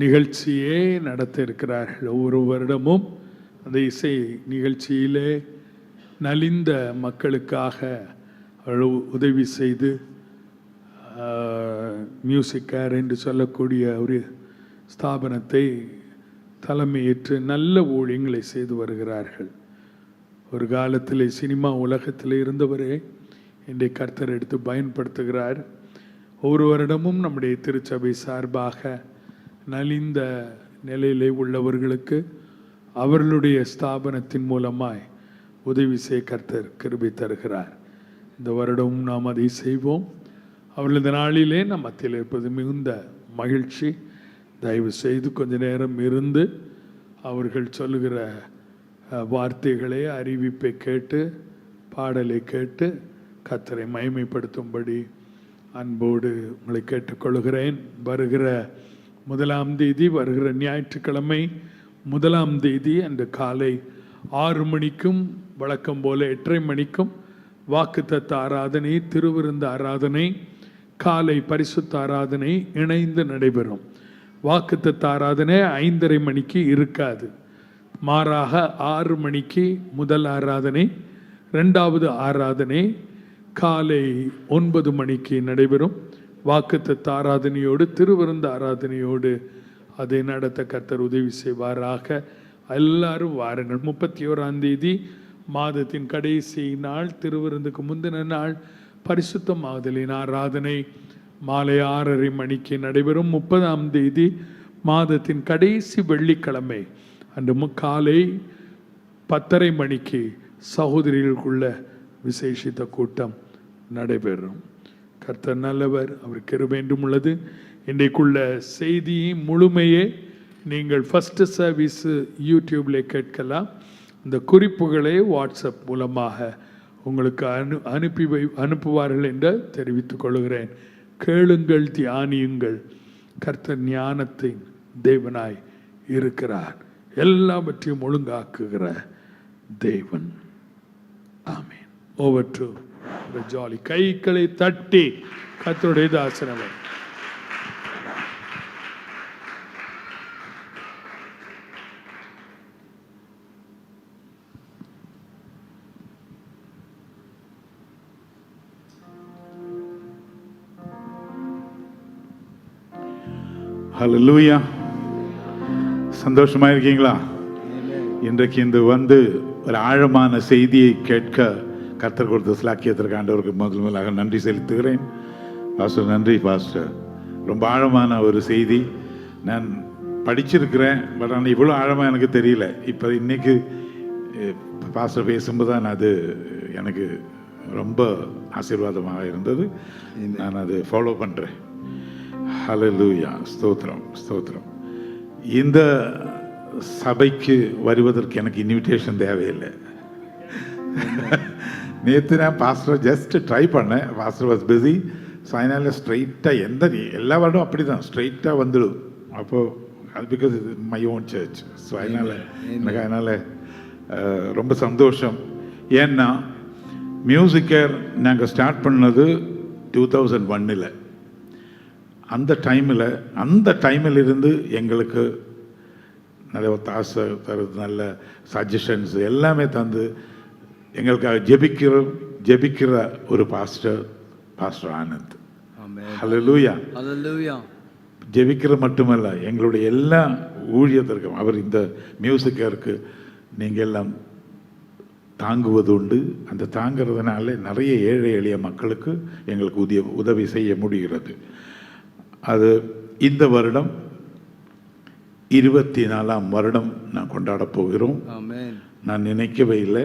நிகழ்ச்சியே நடத்த இருக்கிறார்கள் ஒவ்வொரு வருடமும். அந்த இசை நிகழ்ச்சியிலே நலிந்த மக்களுக்காக உதவி செய்து மியூசிக் கேர் என்று சொல்லக்கூடிய ஒரு ஸ்தாபனத்தை தலைமையேற்று நல்ல ஊழியங்களை செய்து வருகிறார்கள். ஒரு காலத்தில் சினிமா உலகத்தில் இருந்தவரே இன்றை கர்த்தர் எடுத்து பயன்படுத்துகிறார். ஒவ்வொரு வருடமும் நம்முடைய திருச்சபை சார்பாக நலிந்த நிலையிலே உள்ளவர்களுக்கு அவர்களுடைய ஸ்தாபனத்தின் மூலமாய் உதவி செய்ய கர்த்தர் கிருபி தருகிறார். இந்த வருடமும் நாம் அதை செய்வோம். அவர்களது நாளிலே நம் மத்தியில் இருப்பது மிகுந்த மகிழ்ச்சி. தயவு செய்து கொஞ்ச நேரம் இருந்து அவர்கள் சொல்லுகிற வார்த்தைகளை அறிவிப்பை கேட்டு பாடலை கேட்டு கத்தரை மயமைப்படுத்தும்படி அன்போடு உங்களை கேட்டுக்கொள்கிறேன். வருகிற முதலாம் தேதி வருகிற ஞாயிற்றுக்கிழமை முதலாம் தேதி அன்று காலை ஆறு மணிக்கும் வழக்கம் போல எட்டரை மணிக்கும் வாக்குத்தத்த ஆராதனை திருவிருந்த ஆராதனை காலை பரிசுத்த ஆராதனை இணைந்து நடைபெறும். வாக்குத்தத்த ஆராதனை ஐந்தரை மணிக்கு இருக்காது. மாறாக ஆறு மணிக்கு முதல் ஆராதனை ரெண்டாவது ஆராதனை காலை ஒன்பது மணிக்கு நடைபெறும். வாக்குத்தத்த ஆராதனையோடு திருவிருந்த ஆராதனையோடு அதை நடத்த கர்த்தர் உதவி செய்வாராக. எல்லாரும் வாருங்கள். முப்பத்தி ஓராம் தேதி மாதத்தின் கடைசி நாள் திருவிருந்துக்கு முந்தின நாள் பரிசுத்தமாதலின் ஆராதனை மாலை ஆறரை மணிக்கு நடைபெறும். முப்பதாம் தேதி மாதத்தின் கடைசி வெள்ளிக்கிழமை அன்று மு- காலை பத்தரை மணிக்கு சகோதரிகளுக்குள்ள விசேஷித்த கூட்டம் நடைபெறும். கர்த்தர் நல்லவர் அவர் கிருபைண்டும் உள்ளது இன்றைக்குள்ள செய்தியின் முழுமையே நீங்கள் ஃபஸ்ட்டு சர்வீஸ் யூடியூப்பில் கேட்கலாம். இந்த குறிப்புகளை வாட்ஸ்அப் மூலமாக உங்களுக்கு அனு அனுப்பி வை அனுப்புவார்கள் என்று தெரிவித்துக் கொள்கிறேன். கேளுங்கள் தியானியுங்கள். கர்த்தர் ஞானத்தின் தேவனாய் இருக்கிறார். எல்லாவற்றையும் ஒழுங்காக்குகிற தேவன். ஆமே ஓவர் டு ஜாலி கைகளை தட்டி கர்த்தருடைய தாசனவை ஹalleluya சந்தோஷமா இருக்கீங்களா? இன்றைக்கு இந்த வந்து ஒரு ஆழமான செய்தியை கேட்க கர்த்தர் கொடுத்த சிலாக்கியத்திற்கு ஆண்டவருக்கு முதல் முதலாக நன்றி செலுத்துகிறேன். பாஸ்டர் நன்றி பாஸ்டர். ரொம்ப ஆழமான ஒரு செய்தி. நான் படிச்சிருக்கிறேன் பட் ஆனால் இவ்வளோ ஆழமாக எனக்கு தெரியல. இப்போ இன்னைக்கு அஹ், பாஸ்டர் பேசும்போது தான் அது எனக்கு ரொம்ப ஆசீர்வாதமாக இருந்தது. நான் அதை ஃபாலோ பண்ணுறேன் ஹalleluya ஸ்தோத்திரம் ஸ்தோத்திரம். இந்த சபைக்கு வருவதற்கு எனக்கு இன்விடேஷன் தேவையில்லை. நேற்று நான் பாஸ்டர் ஜஸ்ட் ட்ரை பண்ணேன். பாஸ்டர் வாஸ் பிஸி ஸோ அதனால் ஸ்ட்ரைட்டாக எந்த எல்லா வருடம் அப்படி தான் ஸ்ட்ரைட்டாக வந்துடும் அப்போது அது பிகாஸ் இது மை ஓன் சர்ச் ஸோ அதனால் எனக்கு அதனால் ரொம்ப சந்தோஷம். ஏன்னா மியூசிக்கர் நாங்கள் ஸ்டார்ட் பண்ணது டூ தௌசண்ட் ஒன்னில் அந்த டைமில் அந்த டைமில் இருந்து எங்களுக்கு நல்ல ஒத்தாசை தருது நல்ல சஜஷன்ஸ் எல்லாமே தந்து எங்களுக்காக ஜெபிக்கிற ஜெபிக்கிற ஒரு pastor pastor Anand. Hallelujah Hallelujah. ஜெபிக்கிற மட்டுமல்ல எங்களுடைய எல்லா ஊழியத்திற்கும் அவர் இந்த மியூசிக்கருக்கு நீங்கள் எல்லாம் தாங்குவது உண்டு அந்த தாங்கிறதுனால நிறைய ஏழை எளிய மக்களுக்கு எங்களுக்கு உதவி உதவி செய்ய முடிகிறது அது இந்த வருடம் இருபத்தி நாலாம் வருடம் நான் கொண்டாடப் போகிறோம். நான் நினைக்கவே இல்லை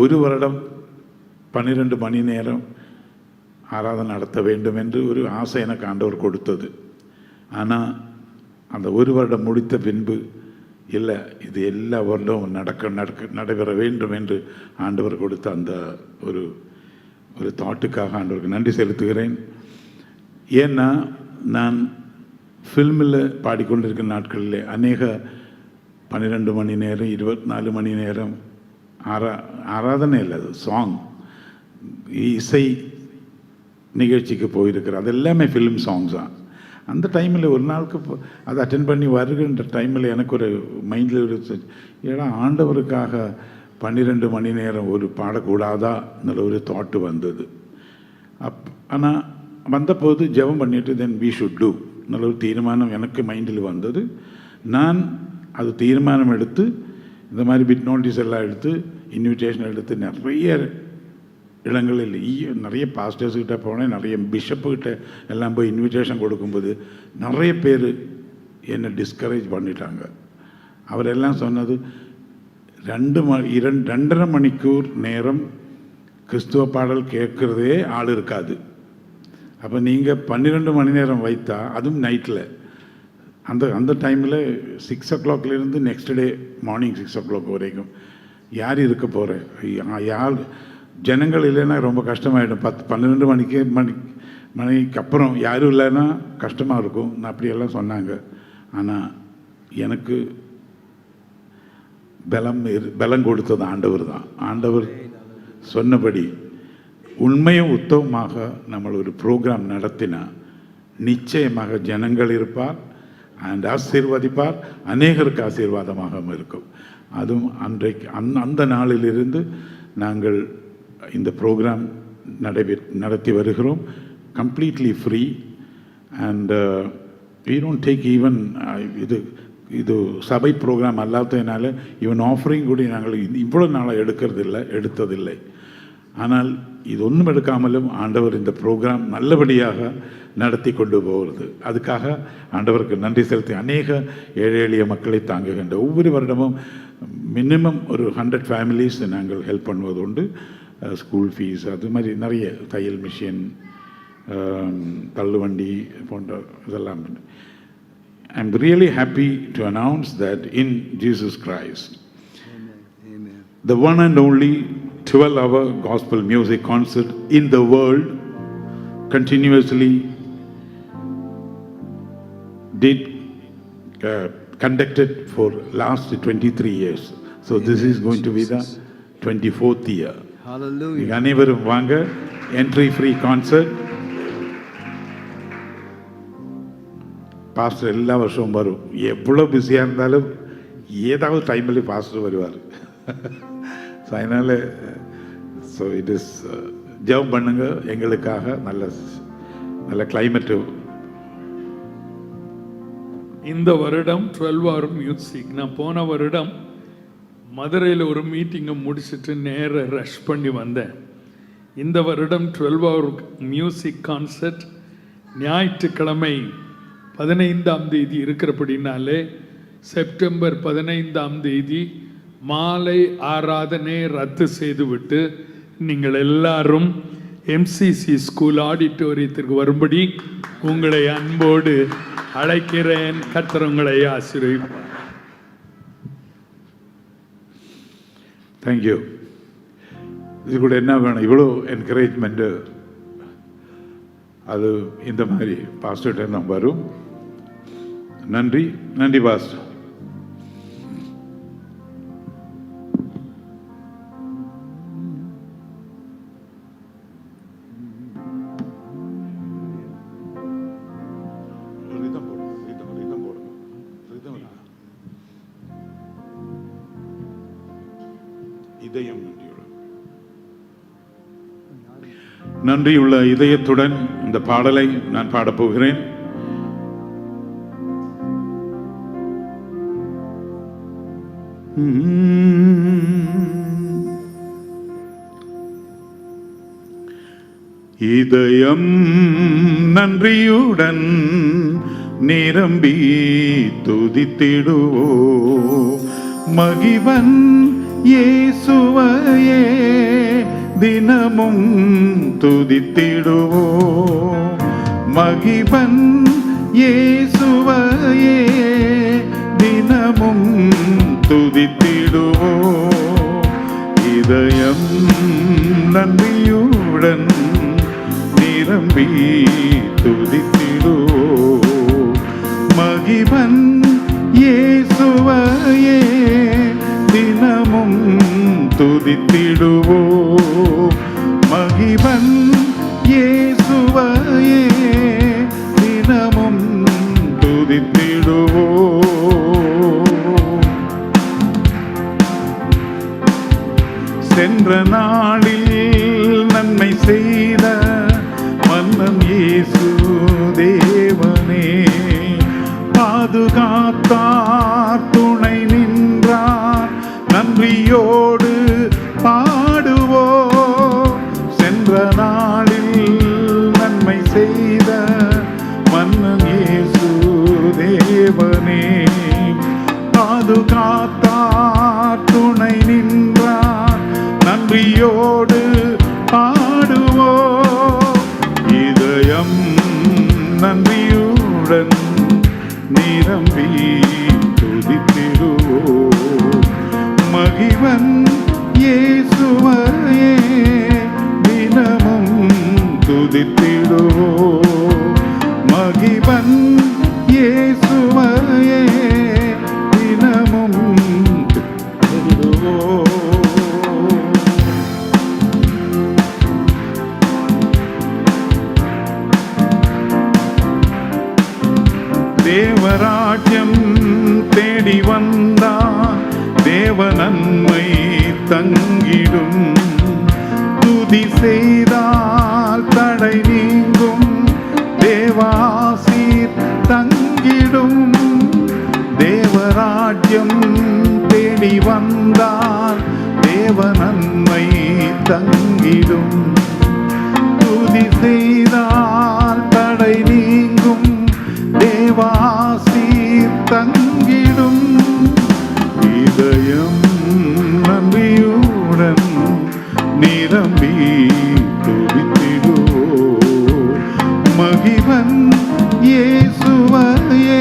ஒரு வருடம் பன்னிரெண்டு மணி நேரம் ஆராதனை நடத்த வேண்டும் என்று ஒரு ஆசை எனக்கு ஆண்டவர் கொடுத்தது. ஆனால் அந்த ஒரு வருடம் முடித்த பின்பு இல்லை இது எல்லா வருடமும் நடக்க நடக்க நடைபெற வேண்டும் என்று ஆண்டவர் கொடுத்த அந்த ஒரு ஒரு தாட்டுக்காக ஆண்டவருக்கு நன்றி செலுத்துகிறேன். ஏன்னா நான் ஃபில்மில் பாடிக்கொண்டிருக்கிற நாட்களில் அநேக பன்னிரெண்டு மணி நேரம் இருபத்தி நாலு மணி நேரம் ஆரா ஆராதனை இல்லை அது சாங் இசை நிகழ்ச்சிக்கு போயிருக்கிற அது எல்லாமே ஃபிலிம் சாங்ஸ் தான் அந்த டைமில் ஒரு நாளுக்கு அதை அட்டன் பண்ணி வருகின்ற டைமில் எனக்கு ஒரு மைண்டில் ஒரு ஏன்னா ஆண்டவருக்காக பன்னிரெண்டு மணி நேரம் ஒரு பாடக்கூடாதா என்னுள்ள ஒரு தாட்டு வந்தது. அப் ஆனால் வந்தபோது ஜெபம் பண்ணிட்டு தென் வி ஷுட் டூ நல்ல ஒரு தீர்மானம் எனக்கு மைண்டில் வந்தது. நான் அது தீர்மானம் எடுத்து இந்த மாதிரி பிட் நோட்டீஸ் எல்லாம் எடுத்து இன்விடேஷன் எடுத்து நிறைய இடங்களில் ஈ- நிறைய பாஸ்டர்ஸ்கிட்ட போனேன் நிறைய பிஷப்பு கிட்ட எல்லாம் போய் இன்விடேஷன் கொடுக்கும்போது நிறைய பேர் என்னை டிஸ்கரேஜ் பண்ணிட்டாங்க. அவரெல்லாம் சொன்னது ரெண்டு ம இரண்டு ரெண்டரை மணிக்கூர் நேரம் கிறிஸ்துவ பாடல் கேட்குறதே ஆள் இருக்காது. அப்போ நீங்கள் பன்னிரெண்டு மணி நேரம் வைத்தா அதுவும் நைட்டில் அந்த அந்த டைமில் சிக்ஸ் ஓ கிளாக்லேருந்து next day morning six o'clock வரைக்கும் யார் இருக்க போகிறேன் யார்? ஜனங்கள் இல்லைன்னா ரொம்ப கஷ்டமாயிடும். பத்து பன்னிரெண்டு மணிக்கு மணி மணிக்கு அப்புறம் யாரும் இல்லைன்னா கஷ்டமாக இருக்கும். நான் அப்படியெல்லாம் சொன்னாங்க. ஆனால் எனக்கு பலம் இரு- பலம் கொடுத்தது ஆண்டவர் தான். ஆண்டவர் சொன்னபடி உண்மையும் உத்தவமாக நம்ம ஒரு ப்ரோக்ராம் நடத்தினா நிச்சயமாக ஜனங்கள் இருப்பார். அண்ட் ஆசீர்வதிப்பார். அநேகருக்கு ஆசீர்வாதமாக இருக்கும். அதுவும் அன்றைக்கு அந் அந்த நாளிலிருந்து நாங்கள் இந்த ப்ரோக்ராம் நடைபெ நடத்தி வருகிறோம். Completely free and we don't take even இது இது சபை ப்ரோக்ராம் அல்லாததுனால ஈவன் ஆஃபரிங் கூட நாங்கள் இவ்வளோ நாளாக எடுக்கிறதில்லை எடுத்ததில்லை. ஆனால் இது ஒன்றும் எடுக்காமலும் ஆண்டவர் இந்த ப்ரோக்ராம் நல்லபடியாக நடத்தி கொண்டு போகிறது அதுக்காக ஆண்டவருக்கு நன்றி செலுத்தி அநேக ஏழை எளிய மக்களை தாங்குகின்ற ஒவ்வொரு வருடமும் மினிமம் ஒரு ஹண்ட்ரட் ஃபேமிலிஸ் நாங்கள் ஹெல்ப் பண்ணுவது உண்டு ஸ்கூல் ஃபீஸ் அது மாதிரி நிறைய தையல் மிஷின் தள்ளுவண்டி போன்ற இதெல்லாம் I am really happy to announce that in Jesus Christ the one and only 12 hour gospel music concert in the world continuously did uh, conducted for last 23 years so this is going to be the 24th year Hallelujah. நீங்க அனைவரும் வாங்க entry free concert pastor எல்லா வருஷமும் வரும் எவ்வளோ பிஸியாக இருந்தாலும் ஏதாவது டைமில் பாஸ்டர் வருவார் ஸோ அதனால் ஸோ இட் இஸ் ஜெபம் பண்ணுங்க எங்களுக்காக நல்ல நல்ல கிளைமேட்டு இந்த வருடம் டுவெல் ஹவர் மியூசிக் நான் போன வருடம் மதுரையில் ஒரு மீட்டிங்கை முடிச்சுட்டு நேர ரஷ் பண்ணி வந்தேன். இந்த வருடம் டுவெல் ஹவர் மியூசிக் கான்சர்ட் ஞாயிற்றுக்கிழமை பதினைந்தாம் தேதி இருக்கிறபடினாலே செப்டம்பர் பதினைந்தாம் தேதி மாலை ஆராதனை ரத்து செய்துவிட்டு நீங்கள் எல்லாரும் எம்சிசி ஸ்கூல் ஆடிட்டோரியத்திற்கு வரும்படி உங்களை அன்போடு அழைக்கிறேன். கர்த்தர் உங்களை தேங்க்யூ இது கூட என்ன வேணும்? இவ்வளோ என்கரேஜ்மெண்ட்டு அது இந்த மாதிரி பாஸ்டர்கிட்ட நம்ம வரும். நன்றி. நன்றி பாஸ்டர் நன்றியுள்ள இதயத்துடன் இந்த பாடலை நான் பாடப் போகிறேன். இதயம் நன்றியுடன் நிரம்பி துதித்திடுவோ. மகிவன் இயேசுவையே தினமும் துதித்திடுவோ மகிவன் இயேசுவையே தினமும் துதித்திடுவோ இதயம் நன்றியுடன் நிரம்பி துதித்திடுவோ தேவனே பாதுகாத்தார் துணை நின்றார் நன்றியோடு பாடுவோ. இதயம் நன்றியுடன் நிரம்பி துதித்திடுவோ. மகிவன் இயேசுவையே தினமும் துதித்திடுவோ. மகிவன் நன்மை தங்கிடும். துதி செய்தால் தடை நீங்கும். தேவாசீர் தங்கிடும். தேவராஜ்யம் தேடி வந்தால் தேவ நன்மை தங்கிடும். துதி செய்தால் தடை நீங்கும். தேவாசி தங்கிடும். இதயம் நிரம்பி துதித்திடுவோ மகிவன் இயேசுவையே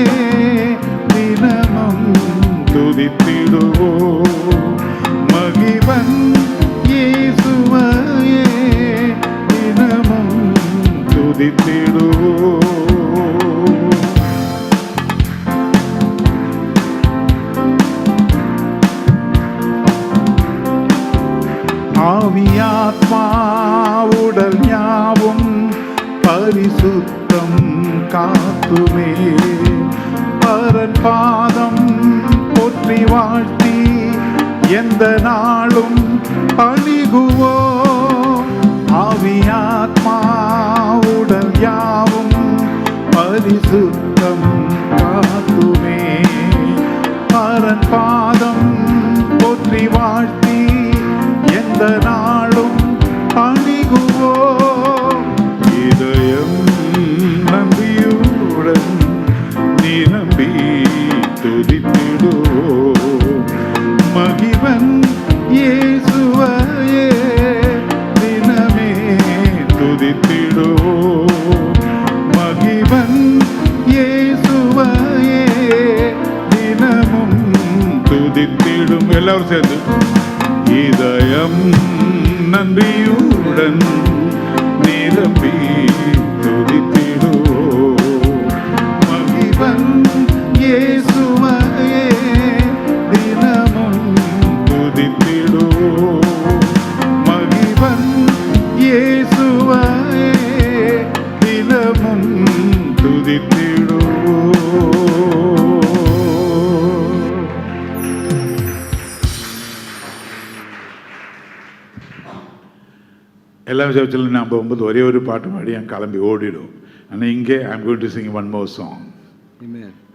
எல்லாம் சர்ச்சில் நான் போகும்போது ஒரே ஒரு பாட்டு பாடி என் கிளம்பி ஓடிடும். ஆனால் இங்கே I'm going to sing one more song.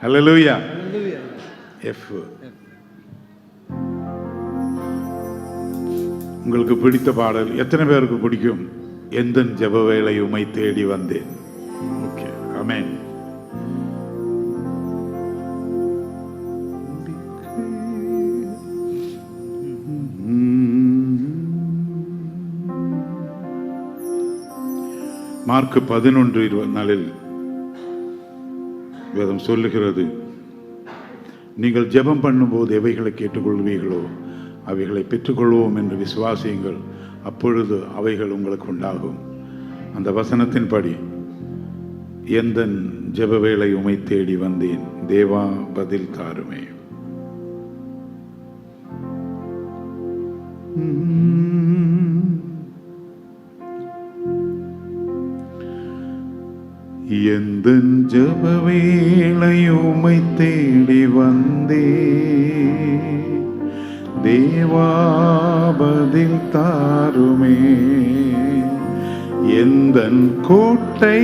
Hallelujah Hallelujah. எஃப் உங்களுக்கு பிடித்த பாடல் எத்தனை பேருக்கு பிடிக்கும்? எந்த ஜெப வேளை உமை தேடி வந்தேன். ஓகே ஆமென் மார்க் பதினொன்று இருபது நாளில் வேதம் சொல்லுகிறது நீங்கள் ஜெபம் பண்ணும்போது எவைகளை கேட்டுக்கொள்வீர்களோ அவைகளை பெற்றுக்கொள்வோம் என்று விசுவாசியுங்கள். அப்பொழுது அவைகள் உங்களுக்கு உண்டாகும். அந்த வசனத்தின்படி எந்த ஜெப வேலை உமை தேடி வந்தேன் தேவா பதில் தாருமே. எந்த ஜப வேளையுமை தேடி வந்தே. தேவாபதில் தாருமே. எந்த கோட்டை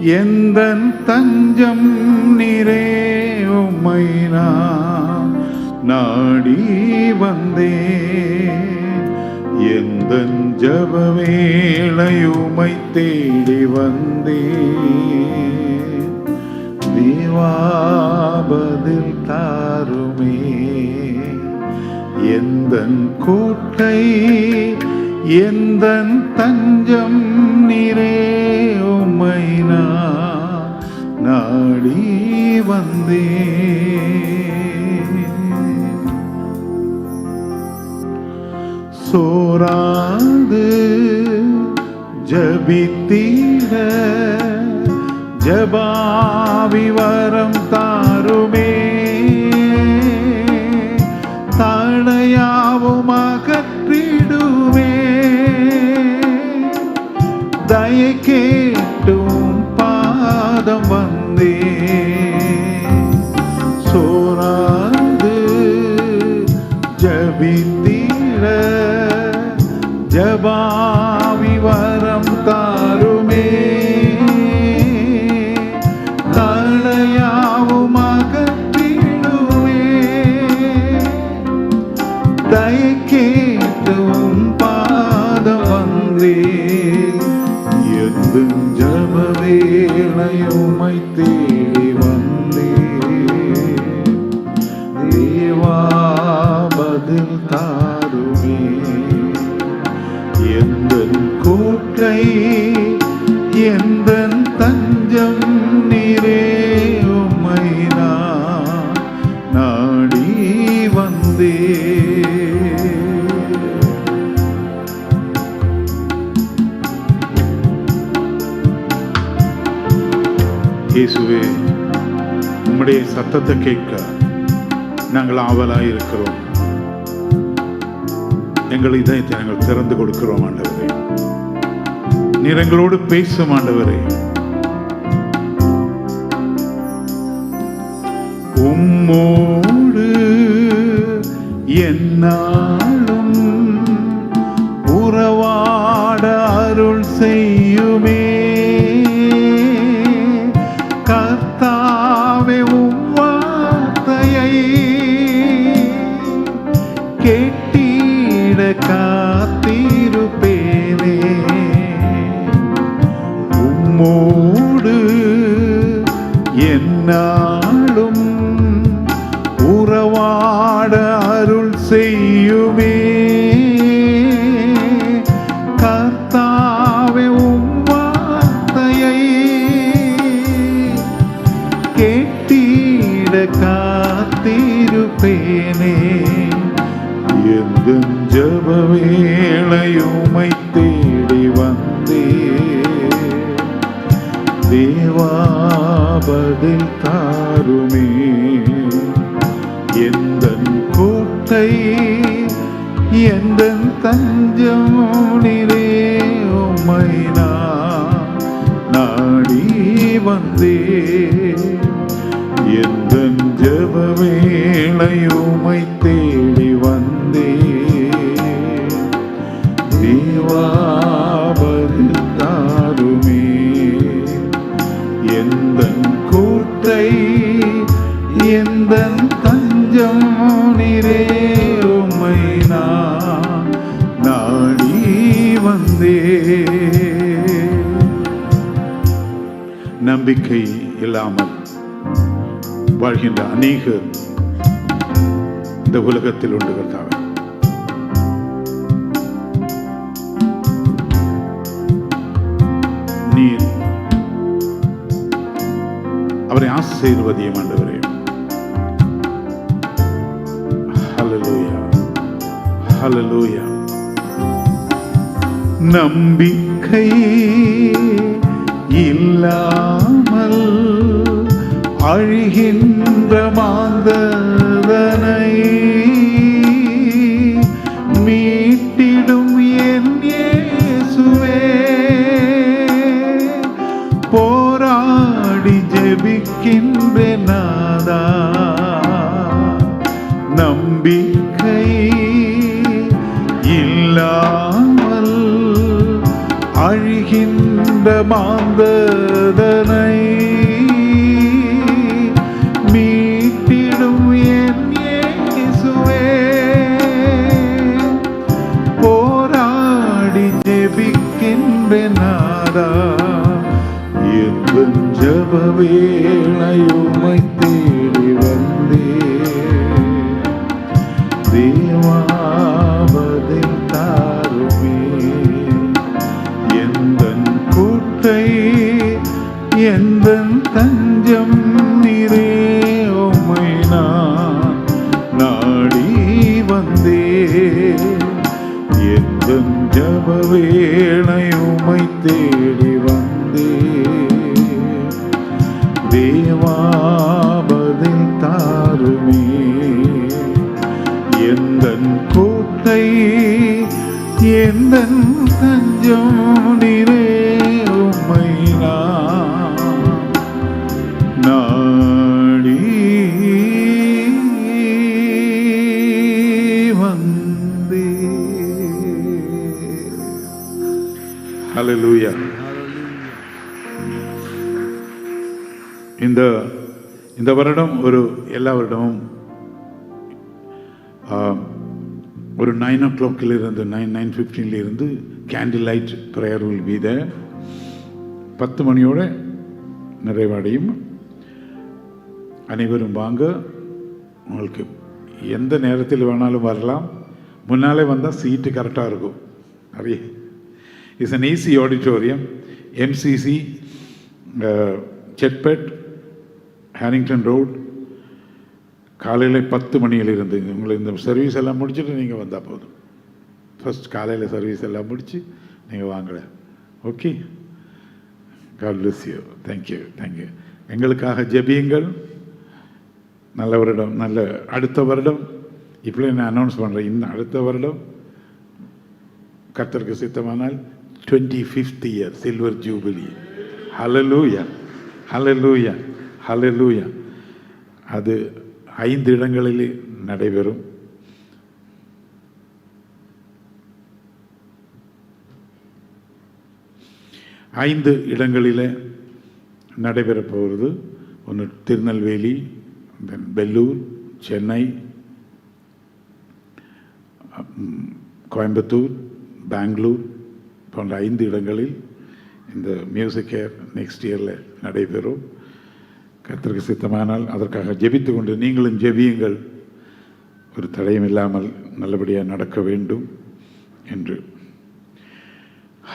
எந்த தஞ்சம் நிறே உம்மை நான் நாடி வந்தே. என் ஜப வேளையுமை தேடி வந்தே தீவாபதில் தாருமே எந்தன் கோட்டை எந்தன் தஞ்சம் நிறே உம்மை நான் நாடி வந்தே சோராது ஜபித்தீர ஜபாவிவரம் தாருமே. தடையாவும் அகற்றிடுமே. தய கேட்டும் பாதம் வந்தே. சத்தத்தை கேட்க நாங்கள் ஆவலாக இருக்கிறோம். எங்கள் இதயத்தை நாங்கள் திறந்து கொடுக்கிறோம் ஆண்டவரே. நீர் எங்களோடு பேசும் ஆண்டவரே. உம்மோ gate. எந்த தஞ்சம் உம்மை நான் நாடி வந்தே. எந்த ஜப உமை தேடி வந்தே. தேவாபதில் எந்த கூட்டை எந்த தஞ்சம் நிறே நம்பிக்கை இல்லாமல் வாழ்கின்ற அநேக இந்த உலகத்தில் உண்டு கர்த்தாவே. நீர் அவரை ஆசீர்வதியும் ஆண்டவரே. ஹலலூயா ஹலலூயா நம்பிக்கை இல்லாமல் அழிகின்ற மாந்தவனை அழிகின்ற மாந்ததனை தாருமே எந்தன் கோட்டை எந்தன் தஞ்சம் இந்த வருடம் ஒரு எல்லா வருடமும் ஒரு நைன் ஓ கிளாக்கில் இருந்து நைன் நைன் இருந்து candle light prayer will be பத்து மணியோட நிறைவடையும். அனைவரும் வாங்க. உங்களுக்கு எந்த நேரத்தில் வேணாலும் வரலாம். முன்னாலே வந்தால் சீட்டு கரெக்டாக இருக்கும். நிறைய. Is an easy auditorium MCC Chetpet Harrington road காலையில் பத்து மணியிலிருந்து உங்களை இந்த சர்வீஸ் எல்லாம் முடிச்சுட்டு நீங்கள் வந்தால் போதும். ஃபஸ்ட் காலையில் சர்வீஸ் எல்லாம் முடித்து நீங்கள் வாங்கல okay God bless you thank you thank you எங்களுக்காக ஜெபியுங்கள். நல்ல வருடம். நல்ல அடுத்த வருடம். இப்படி நான் அனௌன்ஸ் பண்ணுறேன் இன்னும் அடுத்த வருடம். கத்தருக்கு சித்தமானால் twenty fifth year silver jubilee hallelujah hallelujah hallelujah அது ஐந்து இடங்களில் நடைபெறும். ஐந்து இடங்களில் நடைபெறப் போகிறது. ஒன்று திருநெல்வேலி தென் பெல்லூர் சென்னை கோயம்புத்தூர் பெங்களூர் போன்ற ஐந்து இடங்களில் இந்த மியூசிக் ஏர் நெக்ஸ்ட் இயரில் நடைபெறும். கத்திற்கு சித்தமானால் அதற்காக ஜெபித்து கொண்டு நீங்களும் ஜெபியுங்கள். ஒரு தடையும் இல்லாமல் நல்லபடியாக நடக்க வேண்டும் என்று.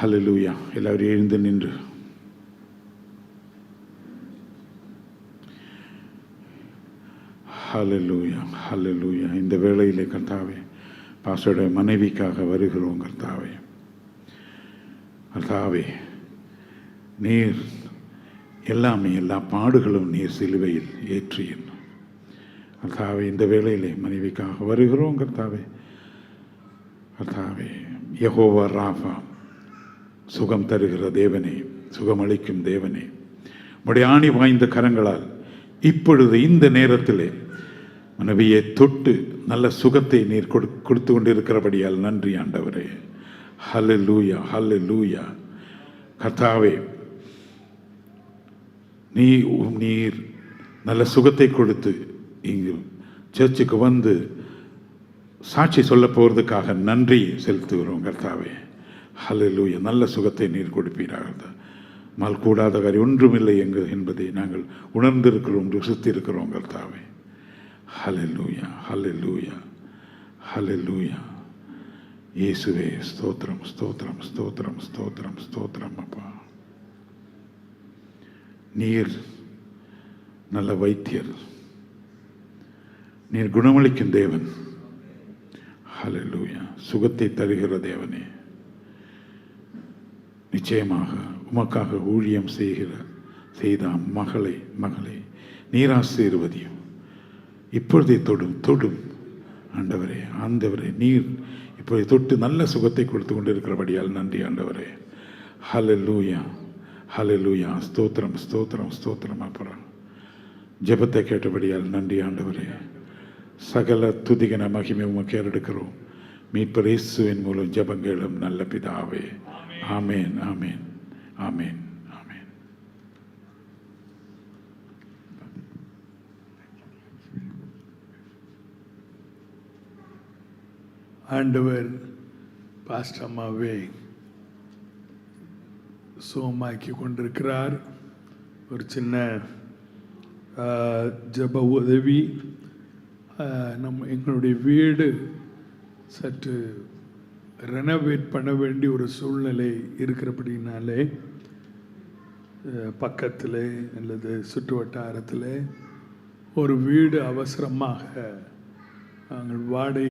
ஹலலூயா எல்லாரும் எழுந்து நின்று. ஹலலூயா ஹலலூயா இந்த வேளையிலே கர்த்தாவே பாஸ்டருடைய மனைவிக்காக வருகிறோம் கர்த்தாவே. கர்த்தாவே நீர் எல்லாமே எல்லா பாடுகளும் நீர் சிலுவையில் ஏற்றியின் கர்த்தாவே இந்த வேளையிலே மனைவிக்காக வருகிறோம் கர்த்தாவே. கர்த்தாவே யகோவா ராஃபா சுகம் தருகிற தேவனே சுகமளிக்கும் தேவனே. உடைய ஆணி வாய்ந்த கரங்களால் இப்பொழுது இந்த நேரத்திலே மனைவியை தொட்டு நல்ல சுகத்தை நீர் கொடு கொடுத்து கொண்டிருக்கிறபடியால் நன்றி ஆண்டவரே. ஹல்லு லூயா ஹல்லு லூயா கர்த்தாவே நீ நீர் நல்ல சுகத்தை கொடுத்து இங்கு சர்ச்சுக்கு வந்து சாட்சி சொல்ல போகிறதுக்காக நன்றி செலுத்துகிறோம் கர்த்தாவே. ஹலலூய நல்ல சுகத்தை நீர் கொடுப்பீராக மல் கூடாத காரியம் ஒன்றுமில்லை எங்கு என்பதை நாங்கள் உணர்ந்திருக்கிறோம் ருசித்திருக்கிறோம் கர்த்தாவே. ஹலலூயா ஹலலூயா ஹலலூயா இயேசுவே ஸ்தோத்திரம் ஸ்தோத்திரம் ஸ்தோத்திரம் ஸ்தோத்திரம் ஸ்தோத்திரம் அப்பா. நீர் நல்ல வைத்தியர். நீர் குணமளிக்கும் தேவன். ஹலலூயா சுகத்தை தருகிற தேவனே. நிச்சயமாக உமக்காக ஊழியம் செய்கிற செய்த மகளை மகளை நீராசீர்வதியும். இப்பொழுதே தொடும் தொடும். ஆண்டவரே ஆண்டவரே நீர் இப்பொழுது தொட்டு நல்ல சுகத்தை கொடுத்து கொண்டிருக்கிறபடியால் நன்றி ஆண்டவரே. ஹலலூயா ஹalleluya ஸ்தோத்திரம் ஸ்தோத்திரம் ஸ்தோத்திரம் அப்புறம். ஜெபத்தை கேட்டபடியால் நன்றி ஆண்டவரே. சகல துதிகன மகிமை உமக்கு ஏறெடுக்கிறோம். மீட்பர் இயேசுவின் மூலம் ஜபங்களும் நல்ல பிதாவே. ஆமேன் ஆமேன் ஆமேன் ஆமேன். ஆண்டவர் பாஸ்டர் சுகமாக்கி கொண்டிருக்கிறார் ஒரு சின்ன ஜப ஜெப உதவி. நம் எங்களுடைய வீடு சற்று ரெனோவேட் பண்ண வேண்டிய ஒரு சூழ்நிலை இருக்கிறபடினாலே பக்கத்தில் அல்லது சுற்று வட்டாரத்தில் ஒரு வீடு அவசரமாக நாங்கள் வாடகை